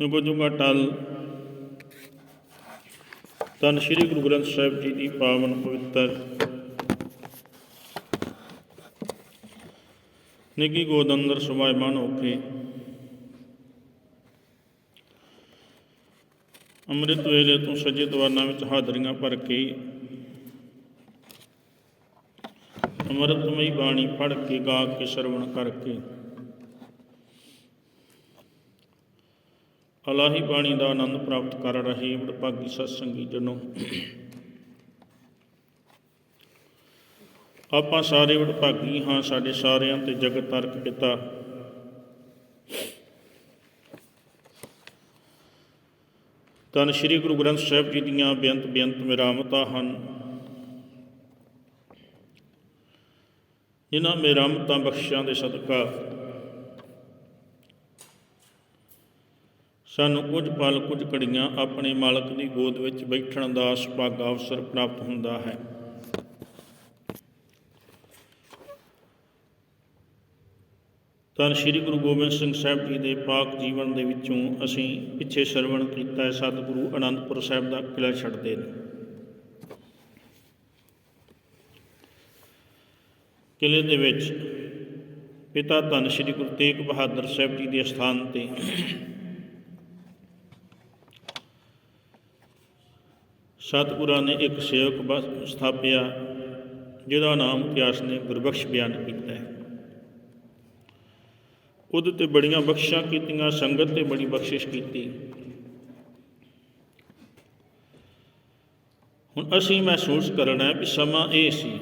ਜੁਗੋ ਜੁਗਾ ਟਲ। ਤਨ ਸ੍ਰੀ ਗੁਰੂ ਗ੍ਰੰਥ ਸਾਹਿਬ ਜੀ ਦੀ ਪਾਵਨ ਪਵਿੱਤਰ। ਨਿੱਗੀ ਗੋਦ ਅੰਦਰ ਸੁਭਾਇਮਾਨ ਹੋ ਕੇ ਅੰਮ੍ਰਿਤ ਵੇਲੇ ਤੋਂ ਸੱਜੇ ਦਵਾਨਾਂ ਵਿੱਚ ਹਾਜ਼ਰੀਆਂ ਭਰ ਕੇ। ਅੰਮ੍ਰਿਤਮਈ ਬਾਣੀ ਪੜ੍ਹ ਕੇ, ਗਾ ਕੇ, ਸਰਵਣ ਕਰਕੇ। ਅਲਾਹੀ ਬਾਣੀ ਦਾ ਆਨੰਦ ਪ੍ਰਾਪਤ ਕਰ ਰਹੇ ਵਡਭਾਗੀ ਸਤਸੰਗੀ ਜਨੋ। ਆਪਾਂ ਸਾਰੇ ਵਡਭਾਗੀ ਹਾਂ, ਸਾਡੇ ਸਾਰਿਆਂ ਤੇ ਜਗਤ ਤਰਕ ਪਿਤਾ ਤਨ ਸ੍ਰੀ ਗੁਰੂ ਗ੍ਰੰਥ ਸਾਹਿਬ ਜੀ ਦੀਆਂ ਬੇਅੰਤ ਬੇਅੰਤ ਮਿਰਾਮਤਾਂ ਹਨ। ਇਹਨਾਂ ਮਿਰਾਮਤਾਂ ਬਖਸ਼ਾਂ ਦੇ ਸਦਕਾ ਸਾਨੂੰ ਕੁਝ ਪਲ, ਕੁਝ ਘੜੀਆਂ ਆਪਣੇ ਮਾਲਕ ਦੀ ਗੋਦ ਵਿੱਚ ਬੈਠਣ ਦਾ ਸੁਭਾਗਾ ਅਵਸਰ ਪ੍ਰਾਪਤ ਹੁੰਦਾ ਹੈ। ਤਾਂ ਸ੍ਰੀ ਗੁਰੂ ਗੋਬਿੰਦ ਸਿੰਘ ਸਾਹਿਬ ਜੀ ਦੇ ਪਾਕ ਜੀਵਨ ਦੇ ਵਿੱਚੋਂ ਅਸੀਂ ਪਿੱਛੇ ਸਰਵਣ ਕੀਤਾ ਹੈ, ਸਤਿਗੁਰੂ ਅਨੰਦਪੁਰ ਸਾਹਿਬ ਦਾ ਕਿਲਾ ਛੱਡਦੇ ਨੇ। ਕਿਲੇ ਦੇ ਵਿੱਚ ਪਿਤਾ ਧੰਨ ਸ੍ਰੀ ਗੁਰੂ ਤੇਗ ਬਹਾਦਰ ਸਾਹਿਬ ਜੀ ਦੇ ਸਥਾਨ ਤੇ ਸਤਿਗੁਰਾਂ ਨੇ ਇੱਕ ਸੇਵਕ ਬਸ ਸਥਾਪਿਆ, ਜਿਹਦਾ ਨਾਮ ਇਤਿਹਾਸ ਨੇ ਗੁਰਬਖਸ਼ ਬਿਆਨ ਕੀਤਾ ਹੈ। ਉਹਦੇ ਤੇ ਬੜੀਆਂ ਬਖਸ਼ਾਂ ਕੀਤੀਆਂ, ਸੰਗਤ ਤੇ ਬੜੀ ਬਖਸ਼ਿਸ਼ ਕੀਤੀ। ਹੁਣ ਅਸੀਂ ਮਹਿਸੂਸ ਕਰਨਾ ਹੈ ਕਿ ਸਮਾਂ ਇਹ ਸੀ,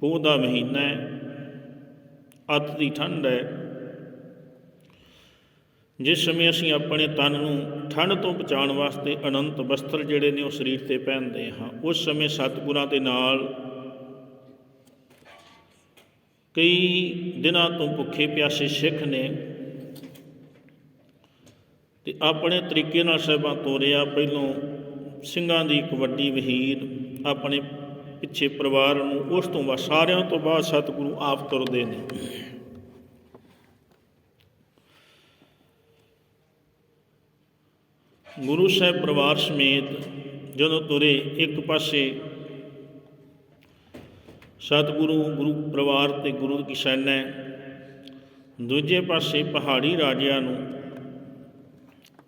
ਪੋਹ ਦਾ ਮਹੀਨਾ ਹੈ, ਅੱਤ ਦੀ ਠੰਡ ਹੈ ਜਿਸ ਸਮੇਂ ਅਸੀਂ ਆਪਣੇ ਤਨ ਨੂੰ ਠੰਡ ਤੋਂ ਬਚਾਉਣ ਵਾਸਤੇ ਅਨੰਤ ਵਸਤਰ ਜਿਹੜੇ ਨੇ ਉਹ ਸਰੀਰ ਤੇ ਪਹਿਨਦੇ ਹਾਂ, ਉਸ ਸਮੇਂ ਸਤਿਗੁਰਾਂ ਦੇ ਨਾਲ ਕਈ ਦਿਨਾਂ ਤੋਂ ਭੁੱਖੇ ਪਿਆਸੇ ਸਿੱਖ ਨੇ ਤੇ ਆਪਣੇ ਤਰੀਕੇ ਨਾਲ ਸਹਿਬਾਂ ਤੋਰਿਆ। ਪਹਿਲੋਂ ਸਿੰਘਾਂ ਦੀ ਇੱਕ ਵੱਡੀ ਵਹੀਰ ਆਪਣੇ ਪਿੱਛੇ ਪਰਿਵਾਰ ਨੂੰ ਉਸ ਤੋਂ ਬਾਅਦ ਸਾਰਿਆਂ ਤੋਂ ਬਾਅਦ ਸਤਿਗੁਰੂ ਆਪ ਤੁਰਦੇ ਨੇ। ਗੁਰੂ ਸਾਹਿਬ ਪਰਿਵਾਰ ਸਮੇਤ ਜਦੋਂ ਤੁਰੇ ਇੱਕ ਪਾਸੇ, ਸਤਿਗੁਰੂ, ਗੁਰੂ ਪਰਿਵਾਰ ਤੇ ਗੁਰੂ ਕੀ ਸੈਨਾ ਦੂਜੇ ਪਾਸੇ ਪਹਾੜੀ ਰਾਜਿਆਂ ਨੂੰ,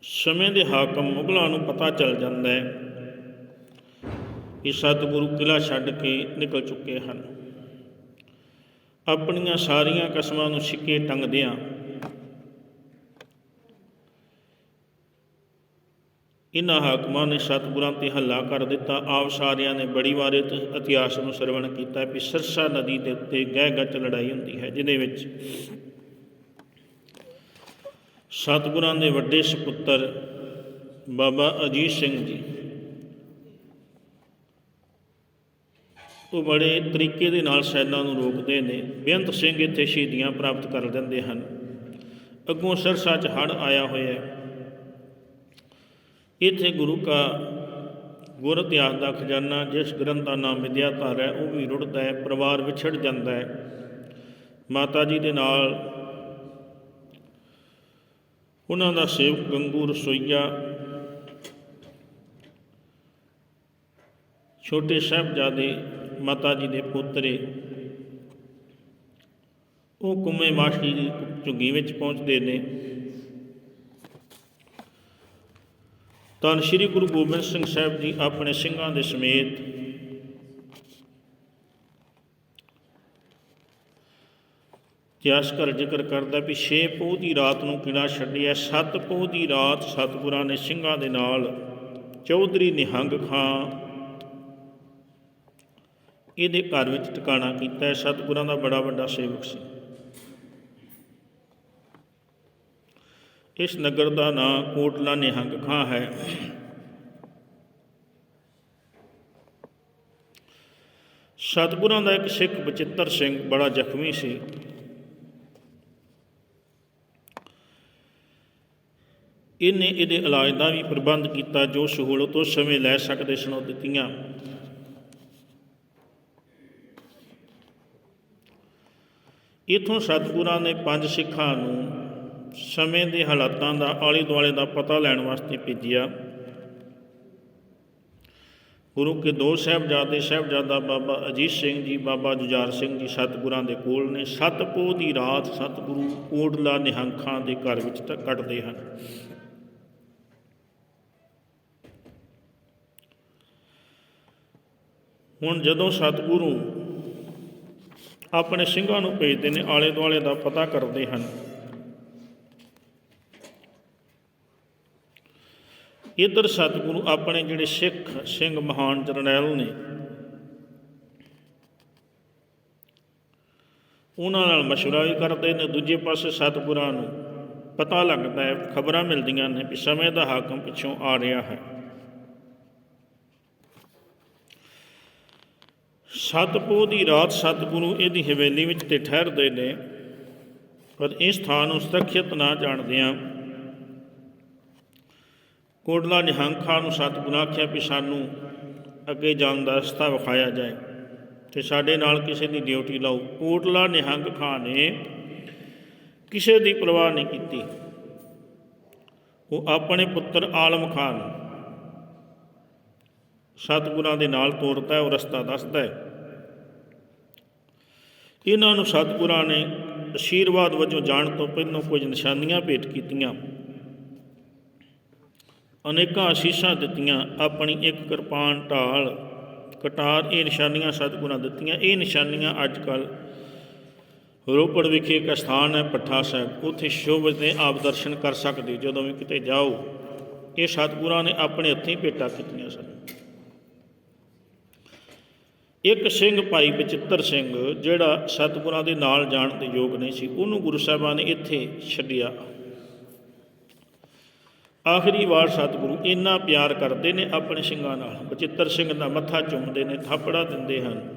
ਸਮੇਂ ਦੇ ਹਾਕਮ ਮੁਗਲਾਂ ਨੂੰ ਪਤਾ ਚੱਲ ਜਾਂਦਾ ਹੈ ਕਿ ਸਤਿਗੁਰੂ ਕਿਲਾ ਛੱਡ ਕੇ ਨਿਕਲ ਚੁੱਕੇ ਹਨ। ਆਪਣੀਆਂ ਸਾਰੀਆਂ ਕਸਮਾਂ ਨੂੰ ਸਿੱਕੇ ਟੰਗਦਿਆਂ ਇਨ੍ਹਾਂ ਹਾਕਮਾਂ ਨੇ ਸਤਿਗੁਰਾਂ ਤੇ ਹੱਲਾ ਕਰ ਦਿੱਤਾ। ਆਪ ਸਾਰਿਆਂ ਨੇ ਬੜੀ ਵਾਰ ਇਤਿਹਾਸ ਨੂੰ ਸਰਵਣ ਕੀਤਾ ਵੀ ਸਰਸਾ ਨਦੀ ਦੇ ਉੱਤੇ ਗਹਿ ਗੱਚ ਲੜਾਈ ਹੁੰਦੀ ਹੈ, ਜਿਹਦੇ ਵਿੱਚ ਸਤਿਗੁਰਾਂ ਦੇ ਵੱਡੇ ਸੁਪੁੱਤਰ ਬਾਬਾ ਅਜੀਤ ਸਿੰਘ ਜੀ, ਉਹ ਬੜੇ ਤਰੀਕੇ ਦੇ ਨਾਲ ਸੈਨਾ ਨੂੰ ਰੋਕਦੇ ਨੇ, ਬੇਅੰਤ ਸਿੰਘ ਇੱਥੇ ਸ਼ਹੀਦੀਆਂ ਪ੍ਰਾਪਤ ਕਰ ਦਿੰਦੇ ਹਨ। ਅੱਗੋਂ ਸਰਸਾ 'ਚ ਹੜ੍ਹ ਆਇਆ ਹੋਇਆ ਹੈ। ਇੱਥੇ ਗੁਰੂ ਕਾ ਗੁਰ ਇਤਿਹਾਸ ਦਾ ਖਜ਼ਾਨਾ, ਜਿਸ ਗ੍ਰੰਥ ਦਾ ਨਾਮ ਵਿਦਿਆ ਧਾਰ ਹੈ, ਉਹ ਵੀ ਰੁੜਦਾ ਹੈ, ਪਰਿਵਾਰ ਵਿਛੜ ਜਾਂਦਾ ਹੈ। ਮਾਤਾ ਜੀ ਦੇ ਨਾਲ ਉਹਨਾਂ ਦਾ ਸੇਵਕ ਗੰਗੂ ਰਸੋਈਆ, ਛੋਟੇ ਸਾਹਿਬਜ਼ਾਦੇ ਮਾਤਾ ਜੀ ਦੇ ਪੋਤਰੇ, ਉਹ ਕੁੰਮੇ ਮਾਸ਼ੀ ਦੀ ਝੁੱਗੀ ਵਿੱਚ ਪਹੁੰਚਦੇ ਨੇ। ਤਾਂ ਸ੍ਰੀ ਗੁਰੂ ਗੋਬਿੰਦ ਸਿੰਘ ਸਾਹਿਬ ਜੀ ਆਪਣੇ ਸਿੰਘਾਂ ਦੇ ਸਮੇਤ। ਇਤਿਹਾਸ ਕਰ ਜ਼ਿਕਰ ਕਰਦਾ ਵੀ 6 ਪੋਹ ਦੀ ਰਾਤ ਨੂੰ ਕਿਲਾ ਛੱਡਿਆ 7 ਪੋਹ ਦੀ ਰਾਤ ਸਤਿਗੁਰਾਂ ਨੇ ਸਿੰਘਾਂ ਦੇ ਨਾਲ ਚੌਧਰੀ ਨਿਹੰਗ ਖਾਂ ਇਹਦੇ ਘਰ ਵਿੱਚ ਟਿਕਾਣਾ ਕੀਤਾ। ਹੈ ਸਤਿਗੁਰਾਂ ਦਾ ਬੜਾ ਵੱਡਾ ਸੇਵਕ ਸੀ। ਇਸ ਨਗਰ ਦਾ ਨਾਂ ਕੋਟਲਾ ਨਿਹੰਗ ਖਾਂ ਹੈ। ਸਤਿਗੁਰਾਂ ਦਾ ਇੱਕ ਸਿੱਖ ਬਚਿੱਤਰ ਸਿੰਘ ਬੜਾ ਜ਼ਖਮੀ ਸੀ। ਇਹਨੇ ਇਹਦੇ ਇਲਾਜ ਦਾ ਵੀ ਪ੍ਰਬੰਧ ਕੀਤਾ, ਜੋ ਸਹੂਲਤ ਉਸ ਸਮੇਂ ਲੈ ਸਕਦੇ ਸਨ ਉਹ ਦਿੱਤੀਆਂ। ਇਥੋਂ ਸਤਿਗੁਰਾਂ ਨੇ ਪੰਜ ਸਿੱਖਾਂ ਨੂੰ ਸਮੇਂ ਦੇ ਹਾਲਾਤਾਂ ਦਾ ਆਲੇ ਦੁਆਲੇ ਦਾ ਪਤਾ ਲੈਣ ਵਾਸਤੇ ਭੇਜਿਆ। ਗੁਰੂ ਕੇ ਦੋ ਸਾਹਿਬਜ਼ਾਦੇ ਸਾਹਿਬਜ਼ਾਦਾ ਬਾਬਾ ਅਜੀਤ ਸਿੰਘ ਜੀ, ਬਾਬਾ ਜੁਝਾਰ ਸਿੰਘ ਜੀ ਸਤਿਗੁਰਾਂ ਦੇ ਕੋਲ ਨੇ ਸਤਪੋ ਦੀ ਰਾਤ ਸਤਿਗੁਰੂ ਕੋਟਲਾ ਨਿਹੰਖਾਂ ਦੇ ਘਰ ਵਿੱਚ ਟ- ਕੱਟਦੇ ਹਨ। ਹੁਣ ਜਦੋਂ ਸਤਿਗੁਰੂ ਆਪਣੇ ਸਿੰਘਾਂ ਨੂੰ ਭੇਜਦੇ ਨੇ, ਆਲੇ ਦੁਆਲੇ ਦਾ ਪਤਾ ਕਰਦੇ ਹਨ ਇਧਰ ਸਤਿਗੁਰੂ ਆਪਣੇ ਜਿਹੜੇ ਸਿੱਖ ਸਿੰਘ ਮਹਾਨ ਜਰਨੈਲ ਨੇ, ਉਹਨਾਂ ਨਾਲ ਮਸ਼ਵਰਾ ਵੀ ਕਰਦੇ ਨੇ, ਦੂਜੇ ਪਾਸੇ ਸਤਿਗੁਰਾਂ ਨੂੰ ਪਤਾ ਲੱਗਦਾ ਹੈ, ਖਬਰਾਂ ਮਿਲਦੀਆਂ ਨੇ ਕਿ ਸਮੇਂ ਦਾ ਹਾਕਮ ਪਿੱਛੋਂ ਆ ਰਿਹਾ ਹੈ। ਸਤਪੋ ਦੀ ਰਾਤ ਸਤਿਗੁਰੂ ਇਹਦੀ ਹਵੇਲੀ ਵਿੱਚ ਤੇ ਠਹਿਰਦੇ ਨੇ, ਪਰ ਇਸ ਥਾਂ ਨੂੰ ਸੁਰੱਖਿਅਤ ਨਾ ਜਾਣਦਿਆਂ ਕੋਟਲਾ ਨਿਹੰਗ ਨਿਹੰਖਾਂ ਨੂੰ ਸਤਿਗੁਰੂ ਆਖਿਆ ਵੀ ਸਾਨੂੰ ਅੱਗੇ ਜਾਣ ਦਾ ਰਸਤਾ ਵਿਖਾਇਆ ਜਾਏ ਤੇ ਸਾਡੇ ਨਾਲ ਕਿਸੇ ਦੀ ਡਿਊਟੀ ਲਾਓ। ਕੋਟਲਾ ਨਿਹੰਗ ਖਾਂ ਨੇ ਕਿਸੇ ਦੀ ਪਰਵਾਹ ਨਹੀਂ ਕੀਤੀ। ਉਹ ਆਪਣੇ ਪੁੱਤਰ ਆਲਮ ਖਾਨ ਸਤਿਗੁਰਾਂ ਦੇ ਨਾਲ ਤੋਰਦਾ ਹੈ, ਉਹ ਰਸਤਾ ਦੱਸਦਾ ਹੈ। ਇਹਨਾਂ ਨੂੰ ਸਤਿਗੁਰਾਂ ਨੇ ਅਸ਼ੀਰਵਾਦ ਵਜੋਂ ਜਾਣ ਤੋਂ ਪਹਿਲਾਂ ਕੁਝ ਨਿਸ਼ਾਨੀਆਂ ਭੇਟ ਕੀਤੀਆਂ। ਅਨੇਕਾਂ ਅਸੀਸਾਂ ਦਿੱਤੀਆਂ, ਆਪਣੀ ਇੱਕ ਕਿਰਪਾਨ ਢਾਲ, ਕਟਾਰ, ਇਹ ਨਿਸ਼ਾਨੀਆਂ ਸਤਿਗੁਰਾਂ ਦਿੱਤੀਆਂ। ਇਹ ਨਿਸ਼ਾਨੀਆਂ ਅੱਜ ਕੱਲ ਰੋਪੜ ਵਿਖੇ ਇੱਕ ਸਥਾਨ ਹੈ, ਪੱਠਾ ਸਾਹਿਬ। ਉੱਥੇ ਸ਼ੋਭਤ ਦੇ ਆਪ ਦਰਸ਼ਨ ਕਰ ਸਕਦੇ, ਜਦੋਂ ਵੀ ਕਿਤੇ ਜਾਓ, ਇਹ ਸਤਿਗੁਰਾਂ ਨੇ ਆਪਣੇ ਹੱਥੀਂ ਭੇਟਾ ਕੀਤੀਆਂ ਸਨ। ਇੱਕ ਸਿੰਘ ਭਾਈ ਬਚਿੱਤਰ ਸਿੰਘ, ਜਿਹੜਾ ਸਤਿਗੁਰਾਂ ਦੇ ਨਾਲ ਜਾਣ ਦੇ ਯੋਗ ਨਹੀਂ ਸੀ, ਉਹਨੂੰ ਗੁਰੂ ਸਾਹਿਬਾਨ ਨੇ ਇੱਥੇ ਛੱਡਿਆ। ਆਖਰੀ ਵਾਰ ਸਤਿਗੁਰੂ ਇੰਨਾ ਪਿਆਰ ਕਰਦੇ ਨੇ, ਆਪਣੇ ਸਿੰਘਾਂ ਨਾਲ। ਬਚਿੱਤਰ ਸਿੰਘ ਦਾ ਮੱਥਾ ਚੁੰਮਦੇ ਨੇ, ਥਾਪੜਾ ਦਿੰਦੇ ਹਨ।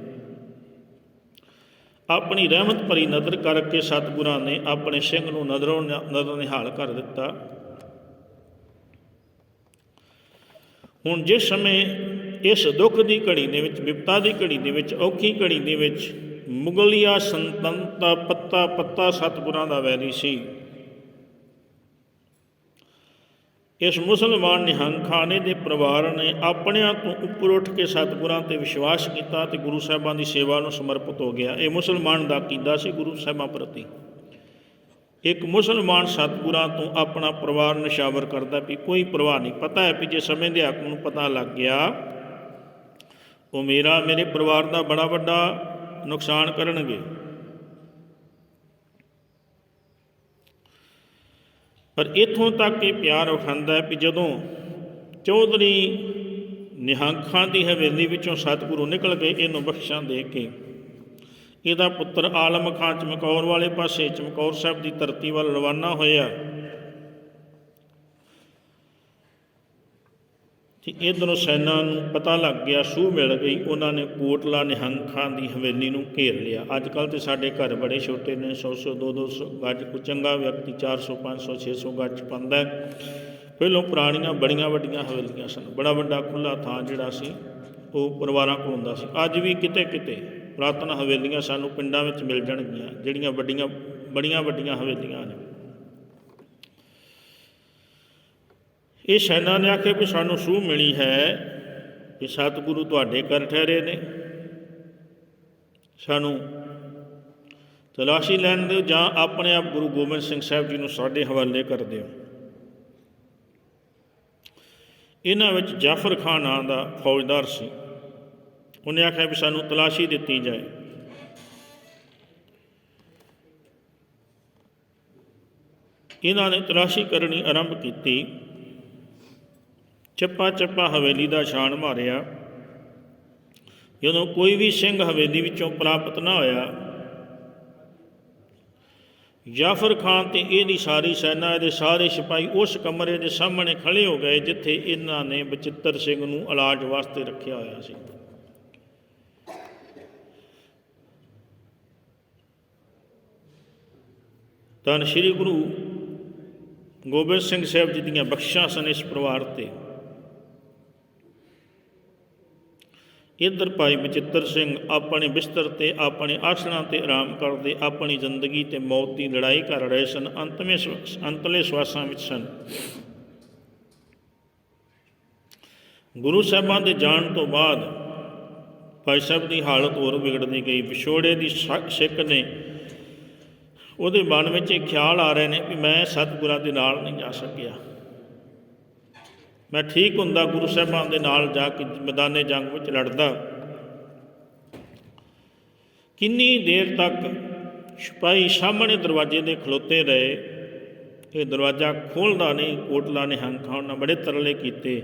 ਆਪਣੀ ਰਹਿਮਤ ਭਰੀ ਨਜ਼ਰ ਕਰਕੇ ਸਤਿਗੁਰਾਂ ਨੇ ਆਪਣੇ ਸਿੰਘ ਨੂੰ ਨਜ਼ਰੋਂ ਨਜ਼ਰ ਨਿਹਾਲ ਕਰ ਦਿੱਤਾ। ਹੁਣ ਜਿਸ ਸਮੇਂ ਇਸ ਦੁੱਖ ਦੀ ਘੜੀ ਦੇ ਵਿੱਚ, ਵਿਪਤਾ ਦੀ ਘੜੀ ਦੇ ਵਿੱਚ, ਔਖੀ ਘੜੀ ਦੇ ਵਿੱਚ ਮੁਗਲਿਆ ਸੰਤਨਤਾ ਪੱਤਾ ਪੱਤਾ ਸਤਿਗੁਰਾਂ ਦਾ ਵੈਰੀ ਸੀ। ਇਸ ਮੁਸਲਮਾਨ ਨਿਹੰਗ ਖਾਨੇ ਦੇ ਪਰਿਵਾਰ ਨੇ ਆਪਣਿਆਂ ਤੋਂ ਉੱਪਰ ਉੱਠ ਕੇ ਸਤਿਗੁਰਾਂ ਤੇ ਵਿਸ਼ਵਾਸ ਕੀਤਾ ਤੇ ਗੁਰੂ ਸਾਹਿਬਾਂ ਦੀ ਸੇਵਾ ਨੂੰ ਸਮਰਪਿਤ ਹੋ ਗਿਆ। ਇਹ ਮੁਸਲਮਾਨ ਦਾ ਕੀਦਾ ਸੀ ਗੁਰੂ ਸਾਹਿਬਾਂ ਪ੍ਰਤੀ। ਇੱਕ ਮੁਸਲਮਾਨ ਸਤਿਗੁਰਾਂ ਤੋਂ ਆਪਣਾ ਪਰਿਵਾਰ ਨਿਸ਼ਾਵਰ ਕਰਦਾ ਵੀ ਕੋਈ ਪਰਵਾਹ ਨਹੀਂ। ਪਤਾ ਹੈ ਵੀ ਜੇ ਸਮੇਂ ਦੇ ਹਾਕਮ ਨੂੰ ਪਤਾ ਲੱਗ ਗਿਆ, ਉਹ ਮੇਰਾ, ਮੇਰੇ ਪਰਿਵਾਰ ਦਾ ਬੜਾ ਵੱਡਾ ਨੁਕਸਾਨ ਕਰਨਗੇ। ਪਰ ਇਥੋਂ ਤੱਕ ਇਹ ਪਿਆਰ ਉਠਾਉਂਦਾ ਹੈ ਵੀ ਜਦੋਂ ਚੌਧਰੀ ਨਿਹੰਖਾਂ ਦੀ ਹਵੇਲੀ ਵਿੱਚੋਂ ਸਤਿਗੁਰੂ ਨਿਕਲ ਗਏ, ਇਹਨੂੰ ਬਖਸ਼ਾਂ ਦੇ ਕੇ। ਇਹਦਾ ਪੁੱਤਰ ਆਲਮ ਖਾਂ ਚਮਕੌਰ ਵਾਲੇ ਪਾਸੇ, ਚਮਕੌਰ ਸਾਹਿਬ ਦੀ ਧਰਤੀ ਵੱਲ ਰਵਾਨਾ ਹੋਇਆ। ਤੇ ਇਧਰੋਂ ਸੈਨਾ ਨੂੰ ਪਤਾ ਲੱਗ ਗਿਆ, ਸੂਹ ਮਿਲ ਗਈ, ਉਹਨਾਂ ਨੇ ਕੋਟਲਾ ਨਿਹੰਗ ਖਾਨ ਦੀ ਹਵੇਲੀ ਨੂੰ ਘੇਰ ਲਿਆ। ਅੱਜ ਕੱਲ ਤੇ ਸਾਡੇ ਘਰ ਬੜੇ ਛੋਟੇ ਨੇ 100 100 200 ਗੱਜ ਕੋ ਚੰਗਾ ਵਿਅਕਤੀ 400 500 600 ਗੱਜ ਪਾਉਂਦਾ ਹੈ। ਪਹਿਲੋਂ ਪੁਰਾਣੀਆਂ ਬੜੀਆਂ ਵੱਡੀਆਂ ਹਵੇਲੀਆਂ ਸਨ। ਬੜਾ ਵੱਡਾ ਖੁੱਲਾ ਥਾਂ ਜਿਹੜਾ ਸੀ, ਉਹ ਪਰਿਵਾਰਾਂ ਕੋਲ ਹੁੰਦਾ ਸੀ। ਅੱਜ ਵੀ ਕਿਤੇ ਕਿਤੇ ਪੁਰਾਤਨ ਹਵੇਲੀਆਂ ਸਾਨੂੰ ਪਿੰਡਾਂ ਵਿੱਚ ਮਿਲ ਜਾਣਗੀਆਂ, ਜਿਹੜੀਆਂ ਵੱਡੀਆਂ, ਬੜੀਆਂ ਵੱਡੀਆਂ ਹਵੇਲੀਆਂ ਨੇ ਇਹ ਸੈਨਾ ਨੇ ਆਖਿਆ ਵੀ ਸਾਨੂੰ ਸੂਹ ਮਿਲੀ ਹੈ ਕਿ ਸਤਿਗੁਰੂ ਤੁਹਾਡੇ ਘਰ ਠਹਿਰੇ ਨੇ। ਸਾਨੂੰ ਤਲਾਸ਼ੀ ਲੈਣ ਦਿਓ ਜਾਂ ਆਪਣੇ ਆਪ ਗੁਰੂ ਗੋਬਿੰਦ ਸਿੰਘ ਸਾਹਿਬ ਜੀ ਨੂੰ ਸਾਡੇ ਹਵਾਲੇ ਕਰ ਦਿਓ। ਇਹਨਾਂ ਵਿੱਚ ਜਾਫਰ ਖਾਨ ਨਾਂ ਦਾ ਫੌਜਦਾਰ ਸੀ। ਉਹਨੇ ਆਖਿਆ ਵੀ ਸਾਨੂੰ ਤਲਾਸ਼ੀ ਦਿੱਤੀ ਜਾਏ। ਇਹਨਾਂ ਨੇ ਤਲਾਸ਼ੀ ਕਰਨੀ ਆਰੰਭ ਕੀਤੀ। ਚੱਪਾ ਚੱਪਾ ਹਵੇਲੀ ਦਾ ਛਾਣ ਮਾਰਿਆ। ਜਦੋਂ ਕੋਈ ਵੀ ਸਿੰਘ ਹਵੇਲੀ ਵਿੱਚੋਂ ਪ੍ਰਾਪਤ ਨਾ ਹੋਇਆ, ਜਾਫਰ ਖਾਨ ਤੇ ਇਹਦੀ ਸਾਰੀ ਸੈਨਾ ਇਹਦੇ ਸਾਰੇ ਸਿਪਾਹੀ ਉਸ ਕਮਰੇ ਦੇ ਸਾਹਮਣੇ ਖੜੇ ਹੋ ਗਏ, ਜਿੱਥੇ ਇਹਨਾਂ ਨੇ ਬਚਿੱਤਰ ਸਿੰਘ ਨੂੰ ਇਲਾਜ ਵਾਸਤੇ ਰੱਖਿਆ ਹੋਇਆ ਸੀ। ਤਾਂ ਸ੍ਰੀ ਗੁਰੂ ਗੋਬਿੰਦ ਸਿੰਘ ਸਾਹਿਬ ਜੀ ਦੀਆਂ ਬਖਸ਼ਾਂ ਸਨ ਇਸ ਪਰਿਵਾਰ ਤੇ। ਇੱਧਰ ਭਾਈ ਬਚਿੱਤਰ ਸਿੰਘ ਆਪਣੇ ਬਿਸਤਰ ਤੇ, ਆਪਣੇ ਆਸਣਾਂ ਤੇ ਆਰਾਮ ਕਰਦੇ, ਆਪਣੀ ਜ਼ਿੰਦਗੀ ਤੇ ਮੌਤ ਦੀ ਲੜਾਈ ਕਰ ਰਹੇ ਸਨ, ਅੰਤਮੇ ਸਵ- ਅੰਤਲੇ ਸਵਾਸਾਂ ਵਿੱਚ ਸਨ। ਗੁਰੂ ਸਾਹਿਬਾਂ ਦੇ ਜਾਣ ਤੋਂ ਬਾਅਦ ਭਾਈ ਸਾਹਿਬ ਦੀ ਹਾਲਤ ਹੋਰ ਵਿਗੜਦੀ ਗਈ। ਵਿਛੋੜੇ ਦੀ ਸ- ਸਿੱਕ ਨੇ ਉਹਦੇ ਮਨ ਵਿੱਚ ਇਹ ਖਿਆਲ ਆ ਰਹੇ ਨੇ ਵੀ ਮੈਂ ਸਤਿਗੁਰਾਂ ਦੇ ਨਾਲ ਨਹੀਂ ਜਾ ਸਕਿਆ। ਮੈਂ ਠੀਕ ਹੁੰਦਾ ਗੁਰੂ ਸਾਹਿਬਾਨ ਦੇ ਨਾਲ ਜਾ ਕੇ ਮੈਦਾਨੇ ਜੰਗ ਵਿੱਚ ਲੜਦਾ। ਕਿੰਨੀ ਦੇਰ ਤੱਕ ਸਿਪਾਹੀ ਸਾਹਮਣੇ ਦਰਵਾਜ਼ੇ ਦੇ ਖਲੋਤੇ ਰਹੇ, ਇਹ ਦਰਵਾਜ਼ਾ ਖੋਲਦਾ ਨਹੀਂ ਕੋਟਲਾ ਨੇ ਹੰਖਾ ਉਹਨਾਂ ਬੜੇ ਤਰਲੇ ਕੀਤੇ।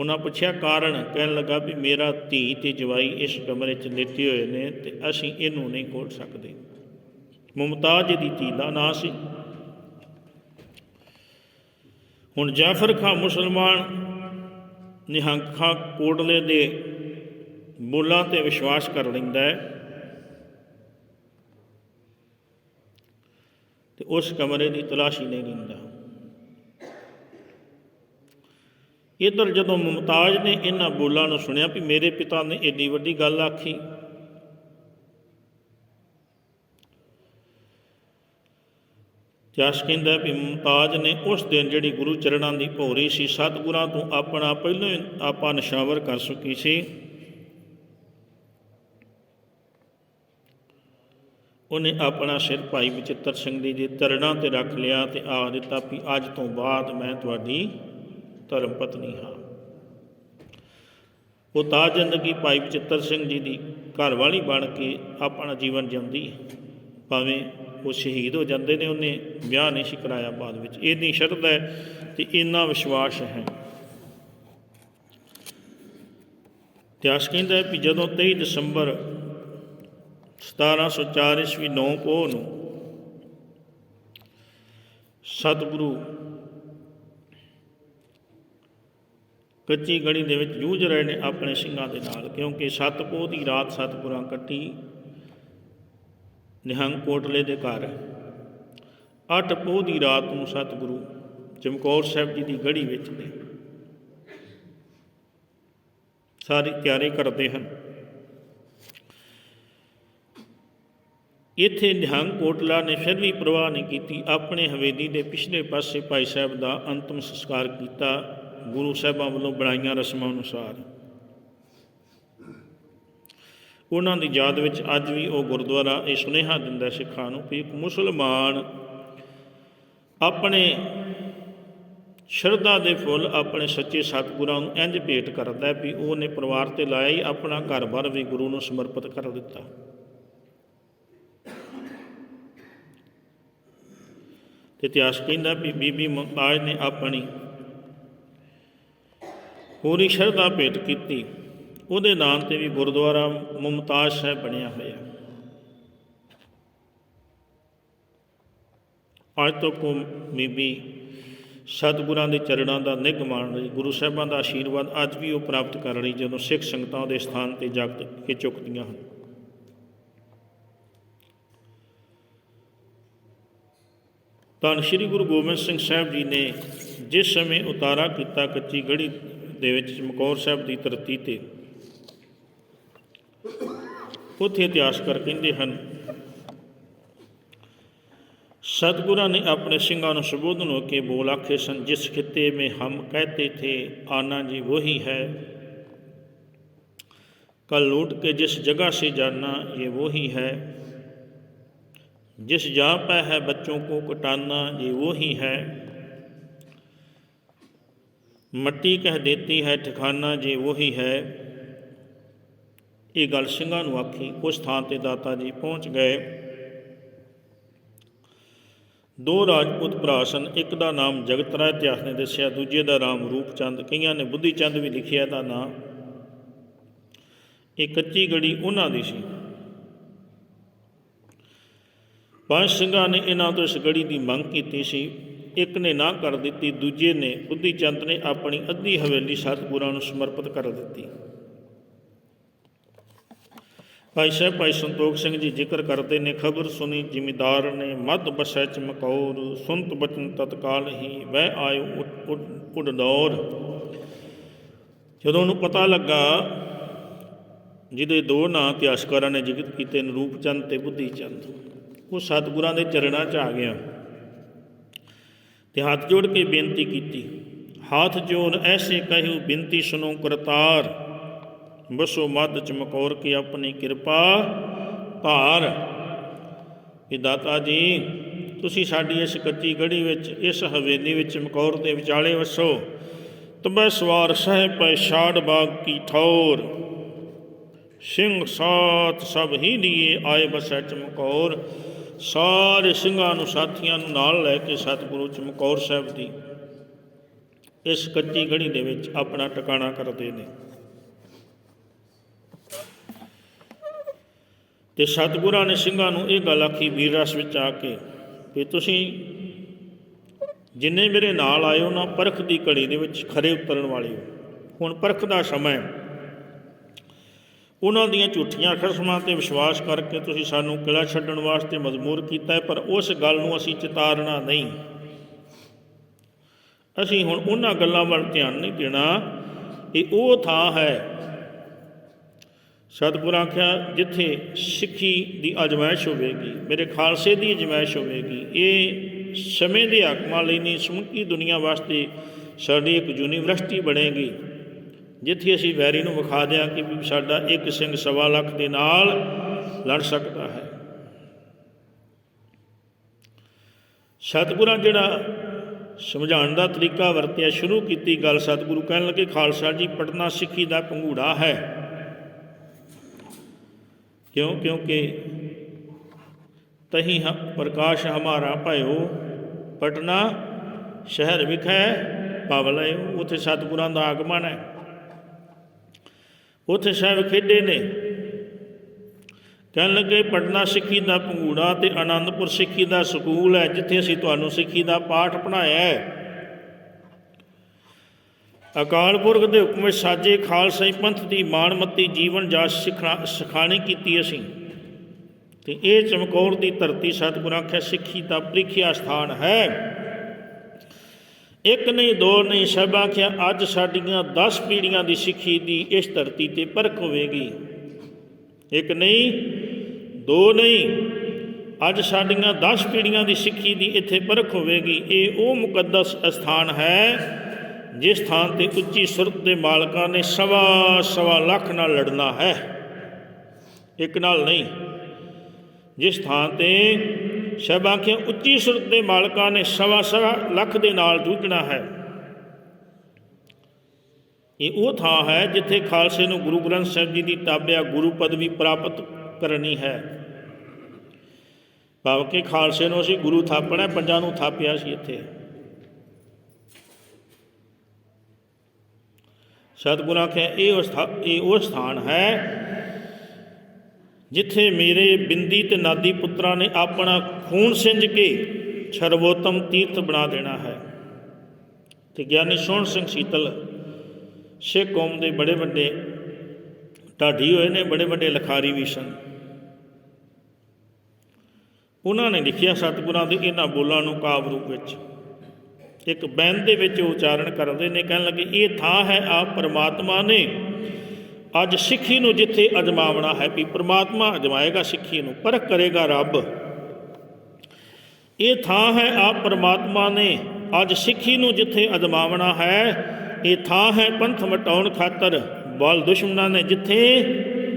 ਉਹਨਾਂ ਪੁੱਛਿਆ, ਕਾਰਨ? ਕਹਿਣ ਲੱਗਾ ਵੀ ਮੇਰਾ ਧੀ ਤੇ ਜਵਾਈ ਇਸ ਕਮਰੇ 'ਚ ਲੇਟੇ ਹੋਏ ਨੇ ਤੇ ਅਸੀਂ ਇਹਨੂੰ ਨਹੀਂ ਖੋਲ ਸਕਦੇ। ਮੁਮਤਾਜ਼ ਦੀ ਧੀ ਦਾ ਨਾਂ ਸੀ। ਹੁਣ ਜਾਫਰ ਖਾਂ ਮੁਸਲਮਾਨ ਨਿਹੰਗ ਖਾਂ ਕੋਟਲੇ ਦੇ ਬੋਲਾਂ ਤੇ ਵਿਸ਼ਵਾਸ ਕਰ ਲੈਂਦਾ ਹੈ। ਤੇ ਉਸ ਕਮਰੇ ਦੀ ਤਲਾਸ਼ੀ ਨਹੀਂ ਲੈਂਦਾ। ਇੱਧਰ ਜਦੋਂ ਮੁਮਤਾਜ਼ ਨੇ ਇਹਨਾਂ ਬੋਲਾਂ ਨੂੰ ਸੁਣਿਆ ਵੀ ਮੇਰੇ ਪਿਤਾ ਨੇ ਏਡੀ ਵੱਡੀ ਗੱਲ ਆਖੀ ਜਸ ਕਹਿੰਦਾ ਵੀ ਮੁਮਤਾਜ਼ ਨੇ ਉਸ ਦਿਨ ਜਿਹੜੀ ਗੁਰੂ ਚਰਨਾਂ ਦੀ ਭੌਰੀ ਸੀ, ਸਤਿਗੁਰਾਂ ਤੋਂ ਆਪਣਾ ਪਹਿਲੋਂ ਹੀ ਆਪਾ ਨਿਸ਼ਾਵਰ ਕਰ ਚੁੱਕੀ ਸੀ। ਉਹਨੇ ਆਪਣਾ ਸਿਰ ਭਾਈ ਵਿਚਿੱਤਰ ਸਿੰਘ ਜੀ ਦੇ ਚਰਨਾਂ ਤੇ ਰੱਖ ਲਿਆ ਤੇ ਆਖ ਦਿੱਤਾ ਵੀ ਅੱਜ ਤੋਂ ਬਾਅਦ ਮੈਂ ਤੁਹਾਡੀ ਧਰਮ ਪਤਨੀ ਹਾਂ। ਉਹ ਤਾਂ ਜ਼ਿੰਦਗੀ ਭਾਈ ਵਿਚਿੱਤਰ ਸਿੰਘ ਜੀ ਦੀ ਘਰ ਵਾਲੀ ਬਣ ਕੇ ਆਪਣਾ ਜੀਵਨ ਜਿਉਂਦੀ ਹੈ। ਭਾਵੇਂ ਉਹ ਸ਼ਹੀਦ ਹੋ ਜਾਂਦੇ ਨੇ, ਉਹਨੇ ਵਿਆਹ ਨਹੀਂ ਸੀ ਕਰਾਇਆ ਬਾਅਦ ਵਿੱਚ। ਇੰਨੀ ਸ਼ਰਤ ਹੈ ਤੇ ਇੰਨਾ ਵਿਸ਼ਵਾਸ ਹੈ। ਇਤਿਹਾਸ ਕਹਿੰਦਾ ਹੈ ਵੀ ਜਦੋਂ 23 ਦਸੰਬਰ 1704 ਈਸਵੀ 9 ਪੋਹ ਨੂੰ ਸਤਿਗੁਰੂ ਕੱਚੀ ਗੜੀ ਦੇ ਵਿੱਚ ਜੂਝ ਰਹੇ ਨੇ ਆਪਣੇ ਸਿੰਘਾਂ ਦੇ ਨਾਲ, ਕਿਉਂਕਿ ਸੱਤ ਪੋਹ ਦੀ ਰਾਤ ਸਤਿਗੁਰਾਂ ਕੱਟੀ ਨਿਹੰਗ ਕੋਟਲੇ ਦੇ ਘਰ ਅੱਠ ਪੋਹ ਦੀ ਰਾਤ ਨੂੰ ਸਤਿਗੁਰੂ ਚਮਕੌਰ ਸਾਹਿਬ ਜੀ ਦੀ ਗੜੀ ਵਿੱਚ ਨੇ। ਸਾਰੀ ਤਿਆਰੀ ਕਰਦੇ ਹਨ। ਇੱਥੇ ਨਿਹੰਗ ਕੋਟਲਾ ਨੇ ਫਿਰ ਵੀ ਪ੍ਰਵਾਹ ਨਹੀਂ ਕੀਤੀ। ਆਪਣੇ ਹਵੇਲੀ ਦੇ ਪਿਛਲੇ ਪਾਸੇ ਭਾਈ ਸਾਹਿਬ ਦਾ ਅੰਤਮ ਸੰਸਕਾਰ ਕੀਤਾ। ਗੁਰੂ ਸਾਹਿਬਾਂ ਵੱਲੋਂ ਬਣਾਈਆਂ ਰਸਮਾਂ ਅਨੁਸਾਰ। ਉਹਨਾਂ ਦੀ ਯਾਦ ਵਿੱਚ ਅੱਜ ਵੀ ਉਹ ਗੁਰਦੁਆਰਾ ਇਹ ਸੁਨੇਹਾ ਦਿੰਦਾ ਸਿੱਖਾਂ ਨੂੰ ਵੀ ਇੱਕ ਮੁਸਲਮਾਨ ਆਪਣੇ ਸ਼ਰਧਾ ਦੇ ਫੁੱਲ ਆਪਣੇ ਸੱਚੇ ਸਤਿਗੁਰਾਂ ਨੂੰ ਇੰਜ ਭੇਟ ਕਰਦਾ ਹੈ ਵੀ ਉਹਨੇ ਪਰਿਵਾਰ ਤੇ ਲਾਇਆ ਹੀ ਆਪਣਾ ਘਰ-ਬਾਰ ਵੀ ਗੁਰੂ ਨੂੰ ਸਮਰਪਿਤ ਕਰ ਦਿੱਤਾ। ਇਤਿਹਾਸ ਕਹਿੰਦਾ ਵੀ ਬੀਬੀ ਮੁਮਤਾਜ਼ ਨੇ ਆਪਣੀ ਪੂਰੀ ਸ਼ਰਧਾ ਭੇਟ ਕੀਤੀ। ਉਹਦੇ ਨਾਮ ਤੇ ਵੀ ਗੁਰਦੁਆਰਾ ਮੁਮਤਾਜ਼ ਸਾਹਿਬ ਬਣਿਆ ਹੋਇਆ। ਅੱਜ ਤੋਂ ਕੋ ਬੀਬੀ ਸਤਿਗੁਰਾਂ ਦੇ ਚਰਨਾਂ ਦਾ ਨਿੱਘ ਮਾਣ ਲਈ ਗੁਰੂ ਸਾਹਿਬਾਂ ਦਾ ਆਸ਼ੀਰਵਾਦ ਅੱਜ ਵੀ ਉਹ ਪ੍ਰਾਪਤ ਕਰ ਰਹੀ ਜਦੋਂ ਸਿੱਖ ਸੰਗਤਾਂ ਦੇ ਸਥਾਨ ਤੇ ਜਾ ਕੇ ਝੁਕਦੀਆਂ ਹਨ। ਤਾਂ ਸ੍ਰੀ ਗੁਰੂ ਗੋਬਿੰਦ ਸਿੰਘ ਸਾਹਿਬ ਜੀ ਨੇ ਜਿਸ ਸਮੇਂ ਉਤਾਰਾ ਕੀਤਾ ਕੱਚੀ ਗੜੀ ਦੇ ਵਿੱਚ ਚਮਕੌਰ ਸਾਹਿਬ ਦੀ ਧਰਤੀ ਤੇ ਉੱਥੇ ਇਤਿਹਾਸਕਾਰ ਕਹਿੰਦੇ ਹਨ सतगुरु ने अपने सिंगा ਨੂੰ ਸੰਬੋਧਨ ਹੋ ਕੇ ਬੋਲ ਆਖੇ ਸਨ ਜਿਸ ਖਿੱਤੇ में हम कहते थे आना जी वही है कल लूट के जिस जगह से जाना ये वही है जिस जहाँ पर है बच्चों को कटाना ये वही है मट्टी कह देती है ठिकाना जे वही है ਇਹ ਗੱਲ ਸਿੰਘਾਂ ਨੂੰ ਆਖੀ, ਉਸ ਥਾਂ ਤੇ ਦਾਤਾ ਜੀ ਪਹੁੰਚ ਗਏ। ਦੋ ਰਾਜਪੂਤ ਭਰਾ ਸਨ, ਇੱਕ ਦਾ ਨਾਮ ਜਗਤ ਰਾਏ ਇਤਿਹਾਸ ਨੇ ਦੱਸਿਆ, ਦੂਜੇ ਦਾ ਨਾਮ ਰੂਪਚੰਦ। ਕਈਆਂ ਨੇ ਬੁੱਧੀ ਚੰਦ ਵੀ ਲਿਖਿਆ ਦਾ ਨਾਮ। ਇਹ ਕੱਚੀ ਗੜੀ ਉਹਨਾਂ ਦੀ ਸੀ। ਪੰਜ ਸਿੰਘਾਂ ਨੇ ਇਹਨਾਂ ਤੋਂ ਇਸ ਗੜੀ ਦੀ ਮੰਗ ਕੀਤੀ ਸੀ। ਇੱਕ ਨੇ ਨਾ ਕਰ ਦਿੱਤੀ, ਦੂਜੇ ਨੇ ਬੁੱਧੀ ਚੰਦ ਨੇ ਆਪਣੀ ਅੱਧੀ ਹਵੇਲੀ ਸਤਿਗੁਰਾਂ ਨੂੰ ਸਮਰਪਿਤ ਕਰ ਦਿੱਤੀ। ਭਾਈ ਸਾਹਿਬ, ਭਾਈ ਸੰਤੋਖ ਸਿੰਘ ਜੀ ਜ਼ਿਕਰ ਕਰਦੇ ਨੇ, ਖਬਰ ਸੁਣੀ ਜ਼ਿਮੀਦਾਰ ਨੇ, ਮੱਧ ਬਸੈ ਚਮਕੌਰ ਸੁਨਤ ਬਚਨ ਤਤਕਾਲ ਹੀ, ਵਹਿ ਆਇਓ ਉੱਡ- ਉੱਡ- ਜਦੋਂ ਉਹਨੂੰ ਪਤਾ ਲੱਗਾ, ਜਿਹਦੇ ਦੋ ਨਾਂ ਇਤਿਹਾਸਕਾਰਾਂ ਨੇ ਜ਼ਿਕਰ ਕੀਤੇ ਨੇ ਰੂਪ ਚੰਦ ਤੇ ਬੁੱਧੀ ਚੰਦ ਉਹ ਸਤਿਗੁਰਾਂ ਦੇ ਚਰਨਾਂ 'ਚ ਆ ਗਿਆ। ਤੇ ਹੱਥ ਜੋੜ ਕੇ ਬੇਨਤੀ ਕੀਤੀ, ਹਾਥ ਜੋੜ ਐਸੇ ਕਹਿਉ ਬੇਨਤੀ ਸੁਣੋ ਕਰਤਾਰ। ਬਸੋ ਮੱਧ ਚਮਕੌਰ ਕੀ ਆਪਣੀ ਕਿਰਪਾ ਭਾਰ। ਇਹ ਦਾਤਾ ਜੀ, ਤੁਸੀਂ ਸਾਡੀ ਇਸ ਕੱਚੀ ਗੜੀ ਵਿੱਚ, ਇਸ ਹਵੇਲੀ ਵਿੱਚ ਚਮਕੌਰ ਦੇ ਵਿਚਾਲੇ ਵਸੋ ਤਬੈ ਸਵਾਰ ਸਹਿ ਪੈ ਛਾੜ ਬਾਗ ਕੀ ਠੌਰ। ਸਿੰਘ ਸਾਥ ਸਭ ਹੀ ਦੀਏ ਆਏ ਬਸੈ ਚਮਕੌਰ ਸਾਰੇ ਸਿੰਘਾਂ ਨੂੰ ਸਾਥੀਆਂ ਨੂੰ ਨਾਲ ਲੈ ਕੇ ਸਤਿਗੁਰੂ ਚਮਕੌਰ ਸਾਹਿਬ ਦੀ ਇਸ ਕੱਚੀ ਗੜੀ ਦੇ ਵਿੱਚ ਆਪਣਾ ਟਿਕਾਣਾ ਕਰਦੇ ਨੇ। ਤੇ ਸਤਿਗੁਰਾਂ ਨੇ ਸਿੰਘਾਂ ਨੂੰ ਇਹ ਗੱਲ ਆਖੀ ਵੀਰ ਰਸ ਵਿੱਚ ਆ ਕੇ ਵੀ ਤੁਸੀਂ ਜਿੰਨੇ ਮੇਰੇ ਨਾਲ ਆਏ ਹੋ ਨਾ, ਪਰਖ ਦੀ ਘੜੀ ਦੇ ਵਿੱਚ ਖਰੇ ਉਤਰਨ ਵਾਲੇ ਹੋ। ਹੁਣ ਪਰਖ ਦਾ ਸਮਾਂ ਹੈ। ਉਹਨਾਂ ਦੀਆਂ ਝੂਠੀਆਂ ਖਸਮਾਂ ਤੇ ਵਿਸ਼ਵਾਸ ਕਰਕੇ ਤੁਸੀਂ ਸਾਨੂੰ ਕਿਲਾ ਛੱਡਣ ਵਾਸਤੇ ਮਜਬੂਰ ਕੀਤਾ ਹੈ, ਪਰ ਉਸ ਗੱਲ ਨੂੰ ਅਸੀਂ ਚਿਤਾਰਨਾ ਨਹੀਂ। ਅਸੀਂ ਹੁਣ ਉਹਨਾਂ ਗੱਲਾਂ ਵੱਲ ਧਿਆਨ ਨਹੀਂ ਦੇਣਾ ਇਹ ਉਹ ਥਾਂ ਹੈ ਸਤਿਗੁਰਾਂ ਆਖਿਆ, ਜਿੱਥੇ ਸਿੱਖੀ ਦੀ ਅਜਮਾਇਸ਼ ਹੋਵੇਗੀ, ਮੇਰੇ ਖਾਲਸੇ ਦੀ ਅਜਮਾਇਸ਼ ਹੋਵੇਗੀ, ਇਹ ਸਮੇਂ ਦੇ ਹਾਕਮਾਂ ਲਈ ਨਹੀਂ, ਸਮੁੱਚੀ ਦੁਨੀਆ ਵਾਸਤੇ ਸਾਡੀ ਇੱਕ ਯੂਨੀਵਰਸਿਟੀ ਬਣੇਗੀ, ਜਿੱਥੇ ਅਸੀਂ ਵੈਰੀ ਨੂੰ ਵਿਖਾ ਦਿਆਂ ਕਿ ਵੀ ਸਾਡਾ ਇੱਕ ਸਿੰਘ ਸਵਾ ਲੱਖ ਦੇ ਨਾਲ ਲੜ ਸਕਦਾ ਹੈ। ਸਤਿਗੁਰਾਂ ਜਿਹੜਾ ਸਮਝਾਉਣ ਦਾ ਤਰੀਕਾ ਵਰਤਿਆ, ਸ਼ੁਰੂ ਕੀਤੀ ਗੱਲ ਸਤਿਗੁਰੂ ਕਹਿਣ ਲੱਗੇ, ਖਾਲਸਾ ਜੀ ਪਟਨਾ ਸਿੱਖੀ ਦਾ ਪੰਘੂੜਾ ਹੈ। ਕਿਉਂ? ਕਿਉਂਕਿ ਤਹੀਂ ਹ, ਪ੍ਰਕਾਸ਼ ਹਮਾਰਾ ਭਇਓ, ਪਟਨਾ ਸ਼ਹਿਰ ਵਿਖੇ ਪਵਲਇ ਉਥੇ ਸਤਿਗੁਰਾਂ ਦਾ ਆਗਮਨ ਹੈ। ਉਥੇ ਸਾਹਿਬ ਖੇਡੇ ਨੇ। ਕਹਿਣ ਲੱਗੇ, ਪਟਨਾ ਸਿੱਖੀ ਦਾ ਪੰਗੂੜਾ ਤੇ ਆਨੰਦਪੁਰ ਸਿੱਖੀ ਦਾ ਸਕੂਲ ਹੈ, ਜਿੱਥੇ ਅਸੀਂ ਤੁਹਾਨੂੰ ਸਿੱਖੀ ਦਾ ਪਾਠ ਪੜ੍ਹਾਇਆ ਹੈ। ਅਕਾਲ ਪੁਰਖ ਦੇ ਹੁਕਮ ਵਿੱਚ ਸਾਜੇ ਖਾਲਸਾਈ ਪੰਥ ਦੀ ਮਾਣਮੱਤੀ ਜੀਵਨ ਜਾਂਚ ਸਿਖਾ ਸਿਖਾਣੀ ਕੀਤੀ ਅਸੀਂ। ਤੇ ਇਹ ਚਮਕੌਰ ਦੀ ਧਰਤੀ ਸਤਿਗੁਰਾਂ ਆਖਿਆ, ਸਿੱਖੀ ਦਾ ਪ੍ਰੀਖਿਆ ਸਥਾਨ ਹੈ। ਇੱਕ ਨਹੀਂ, ਦੋ ਨਹੀਂ, ਸਭ ਆਖਿਆ, ਅੱਜ ਸਾਡੀਆਂ 10 ਪੀੜ੍ਹੀਆਂ ਦੀ ਸਿੱਖੀ ਦੀ ਇਸ ਧਰਤੀ ਤੇ ਪਰਖ ਹੋਵੇਗੀ। ਇੱਕ ਨਹੀਂ, ਦੋ ਨਹੀਂ, ਅੱਜ ਸਾਡੀਆਂ 10 ਪੀੜ੍ਹੀਆਂ ਦੀ ਸਿੱਖੀ ਦੀ ਇੱਥੇ ਪਰਖ ਹੋਵੇਗੀ। ਇਹ ਉਹ ਮੁਕੱਦਸ ਸਥਾਨ ਹੈ ਜਿਸ ਥਾਂ ਤੇ ਉੱਚੀ ਸੁਰਤ ਦੇ ਮਾਲਕਾਂ ਨੇ ਸਵਾ ਸਵਾ ਲੱਖ ਨਾਲ ਲੜਨਾ ਹੈ, ਇੱਕ ਨਾਲ ਨਹੀਂ, ਜਿਸ ਥਾਂ ਤੇ ਸਭ ਉੱਚੀ ਸੁਰਤ ਦੇ ਮਾਲਕਾਂ ਨੇ ਸਵਾ ਸਵਾ ਲੱਖ ਦੇ ਨਾਲ ਜੂਝਣਾ ਹੈ, ਇਹ ਉਹ ਥਾਂ ਹੈ ਜਿੱਥੇ ਖਾਲਸੇ ਨੂੰ ਗੁਰੂ ਗ੍ਰੰਥ ਸਾਹਿਬ ਜੀ ਦੀ ਤਾਬਿਆ ਗੁਰੂ ਪਦਵੀ ਪ੍ਰਾਪਤ ਕਰਨੀ ਹੈ। ਭਾਵ ਕਿ ਖਾਲਸੇ ਨੂੰ ਅਸੀਂ ਗੁਰੂ ਥਾਪਣਾ ਪੰਜਾਂ ਨੂੰ ਥਾਪਿਆ ਸੀ ਇੱਥੇ। ਸਤਿਗੁਰੂ ਆਖਿਆ ਇਹ ਉਹ ਇਹ ਉਹ ਸਥਾਨ ਹੈ ਜਿੱਥੇ ਮੇਰੇ ਬਿੰਦੀ ਤੇ ਨਾਦੀ ਪੁੱਤਰਾਂ ਨੇ ਆਪਣਾ ਖੂਨ ਸਿੰਜ ਕੇ ਸਰਵੋਤਮ ਤੀਰਥ ਬਣਾ ਦੇਣਾ ਹੈ। ਤੇ ਗਿਆਨੀ ਸੋਹਣ ਸਿੰਘ ਸੀਤਲ, ਸਿੱਖ ਕੌਮ ਦੇ ਬੜੇ ਵੱਡੇ ਢਾਡੀ ਹੋਏ ਨੇ, ਬੜੇ ਵੱਡੇ ਲਖਾਰੀ ਵੀ ਸਨ। ਉਹਨਾਂ ਨੇ ਲਿਖਿਆ ਸਤਿਗੁਰਾਂ ਦੇ ਇਹਨਾਂ ਬੋਲਾਂ ਨੂੰ ਕਾਵ ਰੂਪ ਵਿੱਚ। ਇੱਕ ਬੈਨ ਦੇ ਵਿੱਚ ਉਚਾਰਨ ਕਰਦੇ ਨੇ, ਕਹਿਣ ਲੱਗੇ, ਇਹ ਥਾਂ ਹੈ ਆਪ ਪਰਮਾਤਮਾ ਨੇ। ਅੱਜ ਸਿੱਖੀ ਨੂੰ ਜਿੱਥੇ ਅਜਮਾਵਣਾ ਹੈ ਵੀ ਪਰਮਾਤਮਾ ਅਜਮਾਏਗਾ ਸਿੱਖੀ ਨੂੰ, ਪਰਖ ਕਰੇਗਾ ਰੱਬ। ਇਹ ਥਾਂ ਹੈ ਆਪ ਪਰਮਾਤਮਾ ਨੇ। ਅੱਜ ਸਿੱਖੀ ਨੂੰ ਜਿੱਥੇ ਅਜਮਾਵਣਾ ਹੈ, ਇਹ ਥਾਂ ਹੈ ਪੰਥ ਮਟਾਉਣ ਖਾਤਰ। ਬਲ ਦੁਸ਼ਮਣਾਂ ਨੇ ਜਿੱਥੇ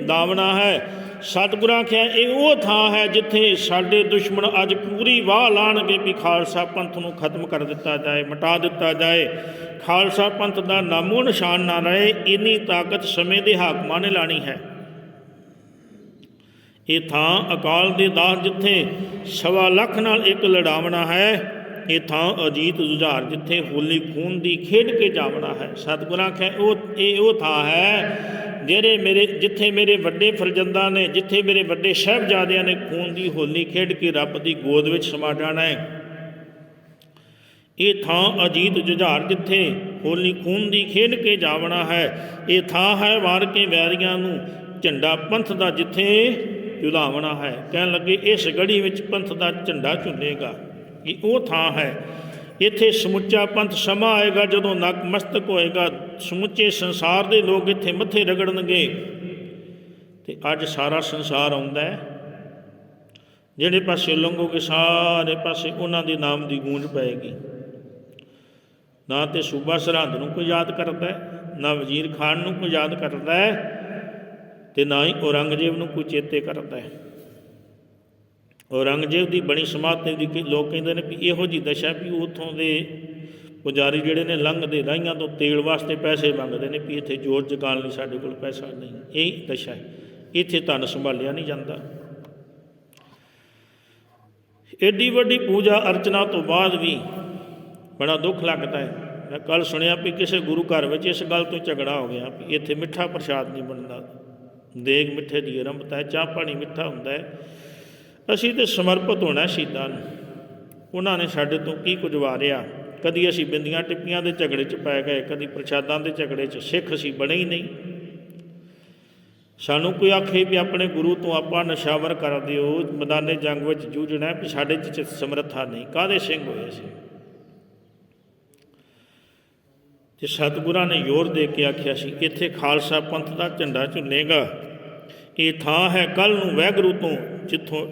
ਦਾਵਣਾ ਹੈ ਸਤਿਗੁਰਾਂ ਕਿਹਾ ਇਹ ਉਹ ਥਾਂ ਹੈ ਜਿੱਥੇ ਸਾਡੇ ਦੁਸ਼ਮਣ ਅੱਜ ਪੂਰੀ ਵਾਹ ਲਾਣਗੇ ਵੀ ਖਾਲਸਾ ਪੰਥ ਨੂੰ ਖਤਮ ਕਰ ਦਿੱਤਾ ਜਾਏ, ਮਿਟਾ ਦਿੱਤਾ ਜਾਏ। ਖਾਲਸਾ ਪੰਥ ਦਾ ਨਾਮੋ ਨਿਸ਼ਾਨ ਨਾ ਰਹੇ, ਇੰਨੀ ਤਾਕਤ ਸਮੇਂ ਦੇ ਹਾਕਮਾਂ ਨੇ ਲਾਣੀ ਹੈ। ਇਹ ਥਾਂ ਅਕਾਲ ਦੇ ਦਾਸ ਜਿੱਥੇ ਸਵਾ ਲੱਖ ਨਾਲ ਇੱਕ ਲੜਾਵਣਾ ਹੈ, ਇਹ ਥਾਂ ਅਜੀਤ ਜੁਝਾਰ ਜਿੱਥੇ ਹੋਲੀ ਖੂਨ ਦੀ ਖੇਡ ਕੇ ਜਾਵਣਾ ਹੈ। ਸਤਿਗੁਰਾਂ ਆਖਿਆ, ਉਹ, ਇਹ ਉਹ ਥਾਂ ਹੈ ਜਿਹੜੇ ਮੇਰੇ, ਜਿੱਥੇ ਮੇਰੇ ਵੱਡੇ ਫਰਜ਼ੰਦਾਂ ਨੇ, ਜਿੱਥੇ ਮੇਰੇ ਵੱਡੇ ਸਾਹਿਬਜ਼ਾਦਿਆਂ ਨੇ ਖੂਨ ਦੀ ਹੋਲੀ ਖੇਡ ਕੇ ਰੱਬ ਦੀ ਗੋਦ ਵਿੱਚ ਸਮਾ ਜਾਣਾ ਹੈ। ਇਹ ਥਾਂ ਅਜੀਤ ਜੁਝਾਰ ਜਿੱਥੇ ਹੋਲੀ ਖੂਨ ਦੀ ਖੇਡ ਕੇ ਜਾਵਣਾ ਹੈ, ਇਹ ਥਾਂ ਹੈ ਵਾਰ ਕੇ ਵੈਰੀਆਂ ਨੂੰ ਝੰਡਾ ਪੰਥ ਦਾ ਜਿੱਥੇ ਝੁਲਾਵਣਾ ਹੈ। ਕਹਿਣ ਲੱਗੇ, ਇਸ ਗੜੀ ਵਿੱਚ ਪੰਥ ਦਾ ਝੰਡਾ ਝੁੱਲੇਗਾ। ਇਹ ਉਹ ਥਾਂ ਹੈ ਇੱਥੇ ਸਮੁੱਚਾ ਪੰਥ ਸਮਾਂ ਆਏਗਾ ਜਦੋਂ ਨਕਮਸਤਕ ਹੋਏਗਾ। ਸਮੁੱਚੇ ਸੰਸਾਰ ਦੇ ਲੋਕ ਇੱਥੇ ਮੱਥੇ ਰਗੜਨਗੇ। ਤੇ ਅੱਜ ਸਾਰਾ ਸੰਸਾਰ ਆਉਂਦਾ ਹੈ। ਜਿਹੜੇ ਪਾਸੇ ਲੰਘੋਗੇ, ਸਾਰੇ ਪਾਸੇ ਉਹਨਾਂ ਦੇ ਨਾਮ ਦੀ ਗੂੰਜ ਪਏਗੀ। ਨਾ ਤੇ ਸੂਬਾ ਸਰਹੰਦ ਨੂੰ ਕੋਈ ਯਾਦ ਕਰਦਾ ਹੈ, ਨਾ ਵਜ਼ੀਰ ਖਾਨ ਨੂੰ ਕੋਈ ਯਾਦ ਕਰਦਾ ਹੈ ਤੇ ਨਾ ਹੀ ਔਰੰਗਜ਼ੇਬ ਨੂੰ ਕੋਈ ਚੇਤੇ ਕਰਦਾ ਹੈ। ਔਰੰਗਜ਼ੇਬ ਦੀ ਬਣੀ ਸਮਾਧੀ ਦੀ ਲੋਕ ਕਹਿੰਦੇ ਨੇ ਵੀ ਇਹੋ ਜੀ ਦਸ਼ਾ ਵੀ ਉਥੋਂ ਦੇ ਪੁਜਾਰੀ ਜਿਹੜੇ ਨੇ ਲੰਘਦੇ ਰਾਹੀਆਂ ਤੋਂ ਤੇਲ ਵਾਸਤੇ ਪੈਸੇ ਮੰਗਦੇ ਨੇ ਵੀ ਇੱਥੇ ਜੋਰ ਜਗਾਉਣ ਲਈ ਸਾਡੇ ਕੋਲ ਪੈਸਾ ਨਹੀਂ। ਇਹ ਦਸ਼ਾ ਹੈ। ਇੱਥੇ ਧਨ ਸੰਭਾਲਿਆ ਨਹੀਂ ਜਾਂਦਾ। ਐਡੀ ਵੱਡੀ ਪੂਜਾ ਅਰਚਨਾ ਤੋਂ ਬਾਅਦ ਵੀ ਬੜਾ ਦੁੱਖ ਲੱਗਦਾ ਹੈ। ਮੈਂ ਕੱਲ ਸੁਣਿਆ ਵੀ ਕਿਸੇ ਗੁਰੂ ਘਰ ਵਿੱਚ ਇਸ ਗੱਲ ਤੋਂ ਝਗੜਾ ਹੋ ਗਿਆ ਵੀ ਇੱਥੇ ਮਿੱਠਾ ਪ੍ਰਸ਼ਾਦ ਨਹੀਂ ਬਣਦਾ। ਦੇਗ ਮਿੱਠੇ ਦੀ ਆਰੰਭਤਾ ਹੈ, ਚਾਹ ਪਾਣੀ ਮਿੱਠਾ ਹੁੰਦਾ ਹੈ। ਅਸੀਂ ਤੇ ਸਮਰਪਿਤ ਹੋਣਾ ਸ਼ਹੀਦਾਂ ਨੂੰ। ਉਹਨਾਂ ਨੇ ਸਾਡੇ ਤੋਂ ਕੀ ਕੁਝ ਵਾਰਿਆ? ਕਦੀ ਅਸੀਂ ਬਿੰਦੀਆਂ ਟਿੱਪੀਆਂ ਦੇ ਝਗੜੇ 'ਚ ਪੈ ਗਏ, ਕਦੀ ਪ੍ਰਸ਼ਾਦਾਂ ਦੇ ਝਗੜੇ 'ਚ। ਸਿੱਖ ਅਸੀਂ ਬਣੇ ਹੀ ਨਹੀਂ। ਸਾਨੂੰ ਕੋਈ ਆਖੇ ਵੀ ਆਪਣੇ ਗੁਰੂ ਤੋਂ ਆਪਾਂ ਨਸ਼ਾਵਰ ਕਰ ਦਿਓ, ਮੈਦਾਨੇ ਜੰਗ ਵਿੱਚ ਜੂਝਣਾ ਵੀ ਸਾਡੇ 'ਚ ਸਮਰੱਥਾ ਨਹੀਂ। ਕਾਦੇ ਸਿੰਘ ਹੋਏ ਸੀ ਤੇ ਸਤਿਗੁਰਾਂ ਨੇ ਜ਼ੋਰ ਦੇ ਕੇ ਆਖਿਆ ਸੀ, ਇੱਥੇ ਖਾਲਸਾ ਪੰਥ ਦਾ ਝੰਡਾ ਝੁੱਲੇਗਾ। ਇਹ ਥਾਂ ਹੈ ਕੱਲ ਨੂੰ ਵਹਿਗੁਰੂ ਤੋਂ, ਜਿੱਥੋਂ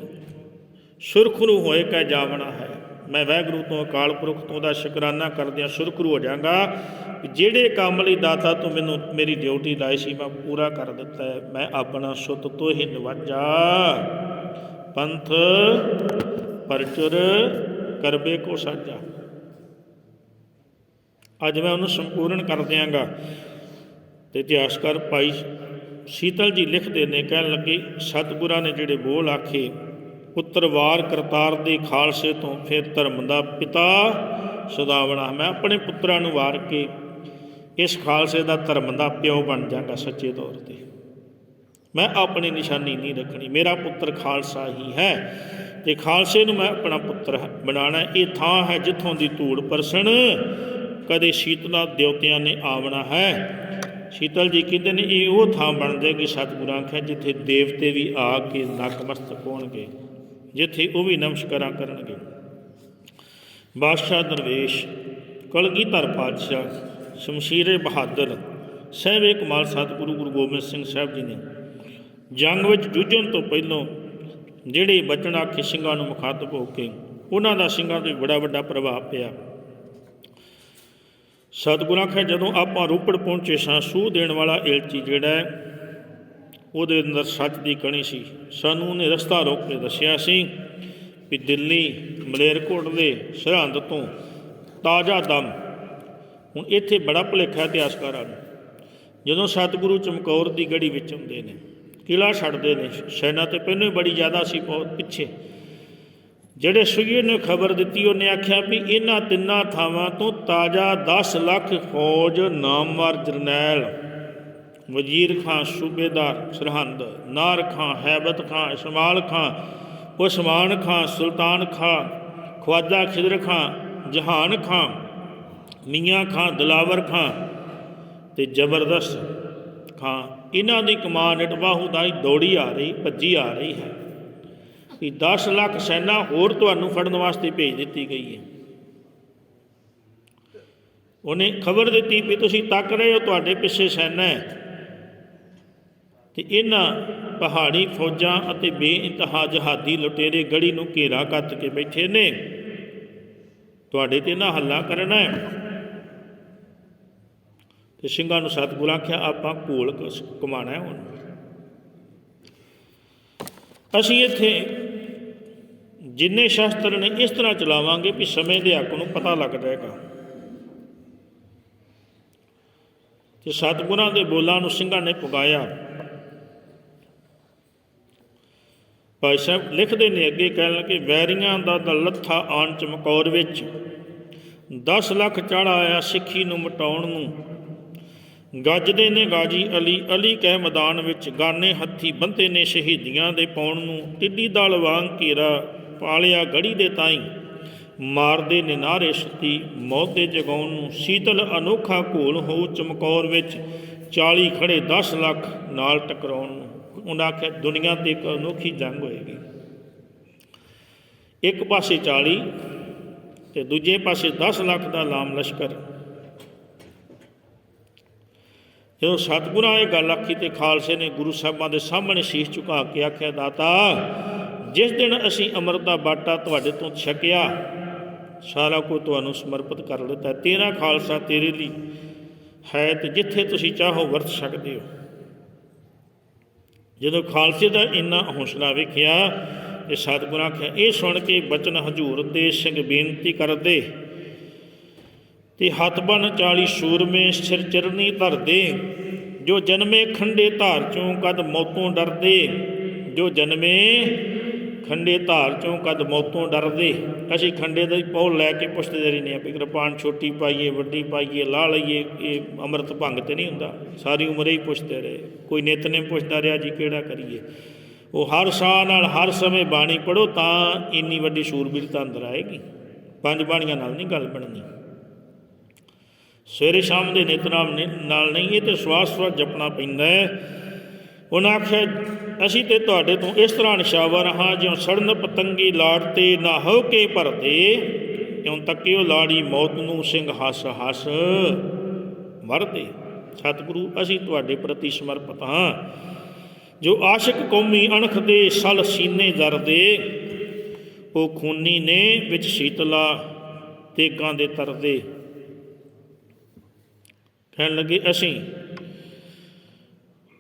ਸੁਰਖਰੂ ਹੋਏ ਕੈ ਜਾਵਣਾ ਹੈ। ਮੈਂ ਵੈਗਰੂ ਤੋਂ, ਅਕਾਲ ਪੁਰਖ ਤੋਂ ਦਾ ਸ਼ੁਕਰਾਨਾ ਕਰਦਿਆਂ ਸੁਰਖਰੂ ਹੋ ਜਾਗਾ ਜਿਹੜੇ ਕੰਮ ਲਈ ਦਾਤਾ ਤੂੰ ਮੈਨੂੰ, ਮੇਰੀ ਡਿਊਟੀ ਲਾਈ ਸੀ, ਮੈਂ ਪੂਰਾ ਕਰ ਦਿੱਤਾ ਹੈ। ਮੈਂ ਆਪਣਾ ਸੁੱਤ ਤੋਂ ਹੀ ਨਿਵਾਜਾ। ਪੰਥ ਪਰਚੁਰ ਕਰਬੇ ਕੋ ਸਾਜਾ ਅੱਜ ਮੈਂ ਉਹਨੂੰ ਸੰਪੂਰਨ ਕਰ ਦਿਆਂਗਾ। ਤੇ ਇਤਿਹਾਸਕਾਰ ਭਾਈ ਸ਼ੀਤਲ ਜੀ ਲਿਖਦੇ ਨੇ, ਕਹਿਣ ਲੱਗੇ, ਸਤਿਗੁਰਾਂ ਨੇ ਜਿਹੜੇ ਬੋਲ ਆਖੇ ਪੁੱਤਰ ਵਾਰ ਕਰਤਾਰ ਦੇ ਖਾਲਸੇ ਤੋਂ ਫਿਰ ਧਰਮ ਦਾ ਪਿਤਾ ਸਦਾਵਣਾ ਮੈਂ ਆਪਣੇ ਪੁੱਤਰਾਂ ਨੂੰ ਵਾਰ ਕੇ ਇਸ ਖਾਲਸੇ ਦਾ ਧਰਮ ਦਾ ਪਿਓ ਬਣ ਜਾਗਾ ਸੱਚੇ ਤੌਰ ਤੇ। ਮੈਂ ਆਪਣੀ ਨਿਸ਼ਾਨੀ ਨਹੀਂ ਰੱਖਣੀ। ਮੇਰਾ ਪੁੱਤਰ ਖਾਲਸਾ ਹੀ ਹੈ ਤੇ ਖਾਲਸੇ ਨੂੰ ਮੈਂ ਆਪਣਾ ਪੁੱਤਰ ਬਣਾਉਣਾ ਇਹ ਥਾਂ ਹੈ ਜਿੱਥੋਂ ਦੀ ਧੂੜ ਪਰਸਣ। ਕਦੇ ਸ਼ੀਤਲਾ ਦੇਵਤਿਆਂ ਨੇ ਆਵਣਾ ਹੈ। ਸ਼ੀਤਲ ਜੀ ਕਹਿੰਦੇ ਨੇ, ਇਹ ਉਹ ਥਾਂ ਬਣ ਜਾਏਗੀ ਸਤਿਗੁਰਾਂ ਆਖਿਆ ਜਿੱਥੇ ਦੇਵਤੇ ਵੀ ਆ ਕੇ ਨਕਮਸਤਕ ਹੋਣਗੇ। ਜਿੱਥੇ ਉਹ ਵੀ ਨਮਸਕਾਰਾਂ ਕਰਨਗੇ। ਬਾਦਸ਼ਾਹ ਦਰਵੇਸ਼, ਕਲਗੀਧਰ ਪਾਤਸ਼ਾਹ, ਸ਼ਮਸ਼ੀਰੇ ਬਹਾਦਰ, ਸਹਿਬੇ ਕਮਾਲ ਸਤਿਗੁਰੂ ਗੁਰੂ ਗੋਬਿੰਦ ਸਿੰਘ ਸਾਹਿਬ ਜੀ ਨੇ ਜੰਗ ਵਿੱਚ ਜੂਝਣ ਤੋਂ ਪਹਿਲਾਂ ਜਿਹੜੇ ਬਚਨ ਆਖੇ ਸਿੰਘਾਂ ਨੂੰ ਮੁਖਾਤਬ ਹੋ ਕੇ ਉਹਨਾਂ ਦਾ ਸਿੰਘਾਂ ਤੇ ਬੜਾ ਵੱਡਾ ਪ੍ਰਭਾਵ ਪਿਆ। ਸਤਿਗੁਰਾਂ ਆਖਿਆ, ਜਦੋਂ ਆਪਾਂ ਰੋਪੜ ਪਹੁੰਚੇ ਸਾਂ, ਸੂਹ ਦੇਣ ਵਾਲਾ ਏਲਚੀ ਜਿਹੜਾ ਹੈ ਉਹਦੇ ਅੰਦਰ ਸੱਚ ਦੀ ਕਣੀ ਸੀ। ਸਾਨੂੰ ਉਹਨੇ ਰਸਤਾ ਰੋਕ ਕੇ ਦੱਸਿਆ ਸੀ ਵੀ ਦਿੱਲੀ ਮਲੇਰਕੋਟਲੇ ਸਰਹੰਦ ਤੋਂ ਤਾਜ਼ਾ ਦਮ। ਹੁਣ ਇੱਥੇ ਬੜਾ ਭੁਲੇਖਾ ਇਤਿਹਾਸਕਾਰਾਂ ਨੂੰ। ਜਦੋਂ ਸਤਿਗੁਰੂ ਚਮਕੌਰ ਦੀ ਗੜੀ ਵਿੱਚ ਹੁੰਦੇ ਨੇ ਕਿਲਾ ਛੱਡਦੇ ਨੇ, ਸੈਨਾ ਤੇ ਪਹਿਲਾਂ ਹੀ ਬੜੀ ਜ਼ਿਆਦਾ ਸੀ ਬਹੁਤ ਪਿੱਛੇ। ਜਿਹੜੇ ਸੁਈਏ ਨੇ ਖਬਰ ਦਿੱਤੀ, ਉਹਨੇ ਆਖਿਆ ਵੀ ਇਹਨਾਂ ਤਿੰਨਾਂ ਥਾਵਾਂ ਤੋਂ ਤਾਜ਼ਾ 10 ਲੱਖ ਫੌਜ ਨਾਮਵਰ ਜਰਨੈਲ ਵਜ਼ੀਰ ਖਾਂ ਸੂਬੇਦਾਰ ਸਰਹੰਦ, ਨਾਰ ਖਾਂ ਹੈਬਤ ਖਾਂ, ਇਸਮਾਲ ਖਾਂ, ਉਸਮਾਨ ਖਾਂ, ਸੁਲਤਾਨ ਖਾਂ ਖਵਾਜਾ ਖਿਦਰ ਖਾਂ, ਜਹਾਨ ਖਾਂ, ਮੀਆਂ ਖਾਂ, ਦਲਾਵਰ ਖਾਂ ਤੇ ਜ਼ਬਰਦਸਤ ਖਾਂ। ਇਹਨਾਂ ਦੀ ਕਮਾਨ ਇਟਵਾਹੂ ਦਾ ਹੀ ਦੌੜੀ ਆ ਰਹੀ, ਭੱਜੀ ਆ ਰਹੀ ਹੈ। ਕਿ 10 ਲੱਖ ਸੈਨਾ ਹੋਰ ਤੁਹਾਨੂੰ ਫੜਨ ਵਾਸਤੇ ਭੇਜ ਦਿੱਤੀ ਗਈ ਹੈ। ਉਹਨੇ ਖਬਰ ਦਿੱਤੀ ਵੀ ਤੁਸੀਂ ਤੱਕ ਰਹੇ ਹੋ, ਤੁਹਾਡੇ ਪਿੱਛੇ ਸੈਨਾ ਹੈ। ਤੇ ਇਹਨਾਂ ਪਹਾੜੀ ਫੌਜਾਂ ਅਤੇ ਬੇਇੰਤਹਾ ਜਹਾਦੀ ਲੁਟੇਰੇ ਗੜੀ ਨੂੰ ਘੇਰਾ ਕੱਤ ਕੇ ਬੈਠੇ ਨੇ। ਤੁਹਾਡੇ ਤੇ ਨਾ ਹੱਲਾ ਕਰਨਾ ਹੈ। ਤੇ ਸਿੰਘਾਂ ਨੂੰ ਸਤਿਗੁਰਾਂ ਆਖਿਆ, ਆਪਾਂ ਘੋਲ ਕਮਾਣਾ ਹੈ ਹੁਣ। ਅਸੀਂ ਇੱਥੇ ਜਿੰਨੇ ਸ਼ਾਸਤਰ ਨੇ ਇਸ ਤਰ੍ਹਾਂ ਚਲਾਵਾਂਗੇ ਵੀ ਸਮੇਂ ਦੇ ਹੱਕ ਨੂੰ ਪਤਾ ਲੱਗ ਜਾਏਗਾ ਤੇ ਸਤਿਗੁਰਾਂ ਦੇ ਬੋਲਾਂ ਨੂੰ ਸਿੰਘਾਂ ਨੇ ਪੁਗਾਇਆ। ਭਾਈ ਸਾਹਿਬ ਲਿਖਦੇ ਨੇ ਅੱਗੇ ਕਹਿਣ ਲੱਗੇ, ਵੈਰੀਆਂ ਦਾ ਦਾ ਲੱਥਾ ਆਣ ਚਮਕੌਰ ਵਿੱਚ। 10 ਲੱਖ ਚੜ ਆਇਆ ਸਿੱਖੀ ਨੂੰ ਮਟਾਉਣ ਨੂੰ। ਗੱਜਦੇ ਨੇ ਗਾਜੀ ਅਲੀ ਅਲੀ ਕਹਿ ਮੈਦਾਨ ਵਿੱਚ, ਗਾਨੇ ਹੱਥੀ ਬੰਦੇ ਨੇ ਸ਼ਹੀਦੀਆਂ ਦੇ ਪਾਉਣ ਨੂੰ। ਟਿੱਡੀ ਦਲ ਵਾਂਗ ਘੇਰਾ ਪਾਲਿਆ ਗੜੀ ਦੇ ਤਾਈ। ਮਾਰਦੇ ਨੇ ਨਾਰੇ ਸਤੀ, ਮੌਤ ਦੇ ਜਗਾਉਣ ਨੂੰ। ਸੀਤਲ ਅਨੋਖਾ ਘੋਲ ਹੋ ਚਮਕੌਰ ਵਿੱਚ 40 ਖੜੇ 10 ਲੱਖ ਨਾਲ ਟਕਰਾਉਣ ਨੂੰ। ਉਹਨਾਂ ਆਖਿਆ, ਦੁਨੀਆ ਤੇ ਇੱਕ ਅਨੋਖੀ ਜੰਗ ਹੋਏਗੀ। ਇੱਕ ਪਾਸੇ 40 ਤੇ ਦੂਜੇ ਪਾਸੇ 10 ਲੱਖ ਦਾ ਲਾਮ ਲਸ਼ਕਰ। ਜਦੋਂ ਸਤਿਗੁਰਾਂ ਇਹ ਗੱਲ ਆਖੀ ਤੇ ਖਾਲਸੇ ਨੇ ਗੁਰੂ ਸਾਹਿਬਾਂ ਦੇ ਸਾਹਮਣੇ ਸ਼ੀਸ਼ ਝੁਕਾ ਕੇ ਆਖਿਆ, ਦਾਤਾ, ਜਿਸ ਦਿਨ ਅਸੀਂ ਅੰਮ੍ਰਿਤ ਦਾ ਬਾਟਾ ਤੁਹਾਡੇ ਤੋਂ ਛਕਿਆ, ਸਾਰਾ ਕੁਝ ਤੁਹਾਨੂੰ ਸਮਰਪਿਤ ਕਰ ਦਿੱਤਾ ਤੇਰਾ ਖਾਲਸਾ ਤੇਰੇ ਲਈ ਹੈ ਤੇ ਜਿੱਥੇ ਤੁਸੀਂ ਚਾਹੋ ਵਰਤ ਸਕਦੇ ਹੋ। ਜਦੋਂ ਖਾਲਸੇ ਦਾ ਇੰਨਾ ਹੌਸਲਾ ਵੇਖਿਆ ਤੇ ਸਤਿਗੁਰਾਂ ਆਖਿਆ, ਇਹ ਸੁਣ ਕੇ ਬਚਨ ਹਜੂਰ ਦੇ ਸਿੰਘ ਬੇਨਤੀ ਕਰਦੇ ਤੇ ਹੱਥ ਬਨ 40 ਸੂਰਮੇ ਸਿਰ ਚਰਨੀ ਧਰਦੇ। ਜੋ ਜਨਮੇ ਖੰਡੇ ਧਾਰ ਚੋਂ, ਕਦ ਮੌਤੋਂ ਡਰਦੇ। ਜੋ ਜਨਮੇ ਖੰਡੇ ਧਾਰ ਚੋਂ ਕਦ ਮੌਤੋਂ ਡਰਦੇ? ਅਸੀਂ ਖੰਡੇ ਦਾ ਹੀ ਪੌਲ ਲੈ ਕੇ ਪੁੱਛਦੇ ਰਹਿੰਦੇ ਆ ਵੀ ਕਿਰਪਾਨ ਛੋਟੀ ਪਾਈਏ, ਵੱਡੀ ਪਾਈਏ ਲਾ ਲਈਏ, ਇਹ ਅੰਮ੍ਰਿਤ ਭੰਗ ਤੇ ਨਹੀਂ ਹੁੰਦਾ। ਸਾਰੀ ਉਮਰ ਹੀ ਪੁੱਛਦੇ ਰਹੇ। ਕੋਈ ਨਿਤਨੇਮ ਪੁੱਛਦਾ ਰਿਹਾ, ਜੀ ਕਿਹੜਾ ਕਰੀਏ? ਉਹ ਹਰ ਸਾਹ ਨਾਲ ਹਰ ਸਮੇਂ ਬਾਣੀ ਪੜੋ ਤਾਂ ਇੰਨੀ ਵੱਡੀ ਸੂਰਬੀਰਤਾ ਅੰਦਰ ਆਏਗੀ। ਪੰਜ ਬਾਣੀਆਂ ਨਾਲ ਨਹੀਂ ਗੱਲ ਬਣਨੀ। ਸਵੇਰੇ ਸ਼ਾਮ ਦੇ ਨਿਤਨਾਮ ਨਾਲ ਨਹੀਂ ਇਹ ਤੇ ਸਵਾਸ ਸਵਾਸ ਜਪਣਾ ਪੈਂਦਾ ਹੈ। ਉਹਨਾਂ ਆਖਿਆ, ਅਸੀਂ ਤੇ ਤੁਹਾਡੇ ਤੋਂ ਇਸ ਤਰ੍ਹਾਂ ਨਿਸ਼ਾਵਰ ਹਾਂ ਜਿਉਂ ਸੜਨ ਪਤੰਗੀ ਲਾੜ ਤੇ ਨਾ ਹੋ ਕੇ ਭਰਦੇ ਇਉਂ ਤੱਕਿਓ ਲਾੜੀ ਮੌਤ ਨੂੰ ਸਿੰਘ ਹੱਸ ਹੱਸ ਮਰਦੇ। ਸਤਿਗੁਰੂ, ਅਸੀਂ ਤੁਹਾਡੇ ਪ੍ਰਤੀ ਸਮਰਪਿਤ ਹਾਂ। ਜੋ ਆਸ਼ਿਕ ਕੌਮੀ ਅਣਖ ਦੇ ਸਲ ਸੀਨੇ ਜਰਦੇ, ਉਹ ਖੂਨੀ ਨੇ ਵਿੱਚ ਸ਼ੀਤਲਾ ਤੇਗਾਂ ਦੇ ਤਰਦੇ। ਕਹਿਣ ਲੱਗੇ, ਅਸੀਂ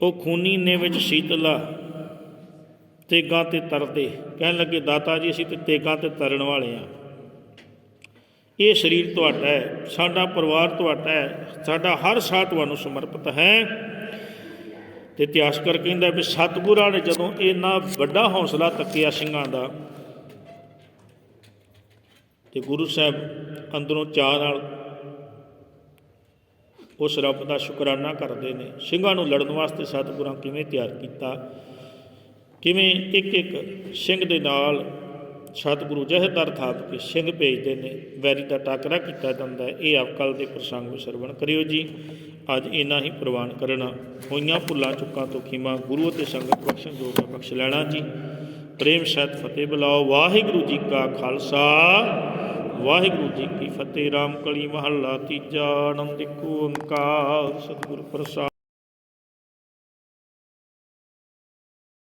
ਉਹ ਖੂਨੀ ਨੇ ਵਿੱਚ ਸ਼ੀਤਲਾ ਤੇਗਾਂ ਤੇ ਤਰਦੇ। ਕਹਿਣ ਲੱਗੇ, ਦਾਤਾ ਜੀ, ਅਸੀਂ ਤੇ ਤੇਗਾਂ ਤੇ ਤਰਨ ਵਾਲੇ ਆ। ਇਹ ਸਰੀਰ ਤੁਹਾਡਾ ਹੈ, ਸਾਡਾ ਪਰਿਵਾਰ ਤੁਹਾਡਾ ਹੈ, ਸਾਡਾ ਹਰ ਸਾਹ ਤੁਹਾਨੂੰ ਸਮਰਪਿਤ ਹੈ। ਤੇ ਇਤਿਹਾਸਕਾਰ ਕਹਿੰਦਾ ਵੀ ਸਤਿਗੁਰਾਂ ਨੇ ਜਦੋਂ ਇੰਨਾ ਵੱਡਾ ਹੌਸਲਾ ਤੱਕਿਆ ਸਿੰਘਾਂ ਦਾ, ਤੇ ਗੁਰੂ ਸਾਹਿਬ ਅੰਦਰੋਂ ਚਾਹ ਨਾਲ ਉਸ ਰੱਬ ਦਾ ਸ਼ੁਕਰਾਨਾ ਕਰਦੇ ਨੇ। ਸਿੰਘਾਂ ਨੂੰ ਲੜਨ ਵਾਸਤੇ ਸਤਿਗੁਰਾਂ ਕਿਵੇਂ ਤਿਆਰ ਕੀਤਾ? ਕਿਵੇਂ ਇੱਕ ਇੱਕ ਸਿੰਘ ਦੇ ਨਾਲ ਸਤਿਗੁਰੂ ਜਹਦਰ ਥਾਪ ਕੇ ਸਿੰਘ ਭੇਜਦੇ ਨੇ? ਵੈਰੀ ਦਾ ਟਾਕਰਾ ਕੀਤਾ ਜਾਂਦਾ ਹੈ। ਇਹ ਆਪ ਕੱਲ ਦੇ ਪ੍ਰਸੰਗ ਵਿੱਚ ਸਰਵਣ ਕਰਿਓ ਜੀ। ਅੱਜ ਇਨਾ ਹੀ ਪ੍ਰਵਾਨ ਕਰਨਾ। ਹੋਈਆਂ ਭੁੱਲਾਂ, ਚੁੱਕਾਂ ਤੋਂ ਖੀਮਾ, ਗੁਰੂ ਅਤੇ ਸੰਗਤ ਬਖਸ਼ਣ ਜੋ ਬਖਸ਼ ਲੈਣਾ ਜੀ। ਪ੍ਰੇਮ ਸਹਿਤ ਫਤਿਹ ਬੁਲਾਓ। ਵਾਹਿਗੁਰੂ ਜੀ ਕਾ ਖਾਲਸਾ। ਵਾਹਿਗੁਰੂ ਜੀ ਕੀ ਫਤਿਹ ਰਾਮ ਕਲੀ ਮਹੱਲਾ ਤੀਜਾ ਆਨੰਦ ਇੱਕ ਓੰਕਾਰ ਸਤਿਗੁਰ ਪ੍ਰਸਾਦ।